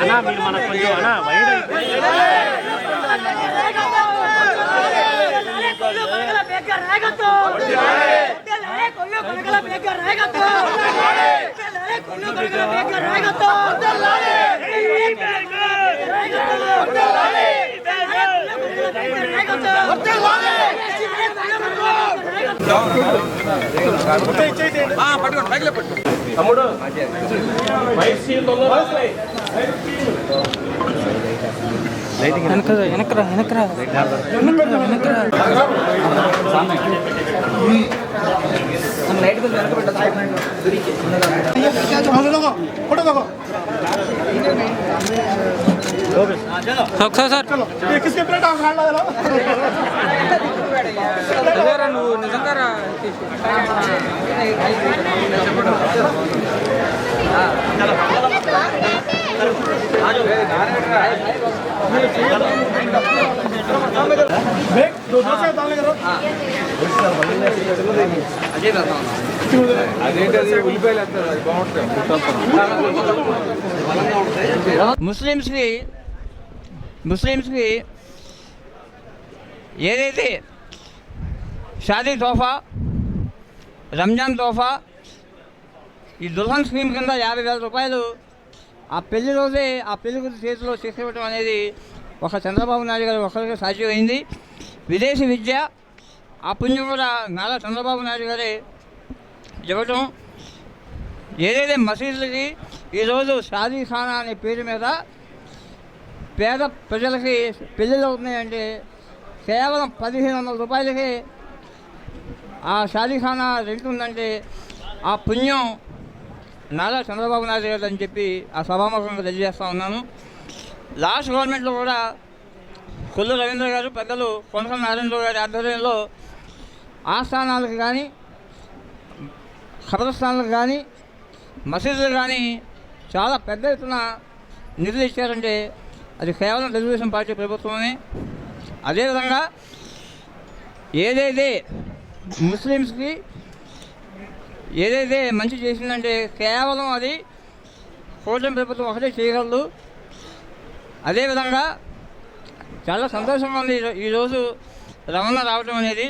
అన్నా మీరు మనకు కొంచెం అన్నా వైడ్ అయితే తమ్ముడు వైట్ సీల్ తొందరగా వస్తాయి. వెనకరా వెనకరా వెనకరా వెనకరా వెనకరా ఒకసారి సార్ అదేరా నువ్వు? నిజంగా ముస్లిమ్స్కి ముస్లిమ్స్కి ఏదైతే షాదీ తోఫా రంజాన్ తోఫా ఈ దుల్హన్ స్కీమ్ కింద యాభై వేల రూపాయలు ఆ పెళ్ళి రోజే ఆ పెళ్ళి చేతిలో చేసేవటం అనేది ఒక చంద్రబాబు నాయుడు గారు ఒకరికి సాధ్యమైంది. విదేశీ విద్య ఆ పుణ్యం కూడా నారా చంద్రబాబు నాయుడు గారే ఇవ్వటం. ఏదైతే మసీదులకి ఈరోజు షాదీ ఖానా అనే పేరు మీద పేద ప్రజలకి పెళ్ళిళ్ళు అవుతున్నాయంటే కేవలం పదిహేను వందల రూపాయలకి ఆ షాదీఖానా రెంట్ ఉందంటే ఆ పుణ్యం నారా చంద్రబాబు నాయుడు గారు అని చెప్పి ఆ సభాముఖంగా తెలియజేస్తూ ఉన్నాను. లాస్ట్ గవర్నమెంట్లో కూడా కొల్లు రవీంద్ర గారు పెద్దలు కొనకల నారాయణ గారి ఆధ్వర్యంలో ఆస్థానాలకు కానీ ఖబరస్థానాలకు కానీ మసీదులు కానీ చాలా పెద్ద ఎత్తున నిధులు ఇచ్చారంటే అది కేవలం తెలుగుదేశం పార్టీ ప్రభుత్వమే. అదేవిధంగా ఏదైతే ముస్లిమ్స్కి ఏదైతే మంచి చేసిందంటే కేవలం అది కూటమి ప్రభుత్వం ఒకటే చేయగలదు. అదేవిధంగా చాలా సంతోషంగా ఉంది ఈరోజు రమణ రావడం అనేది.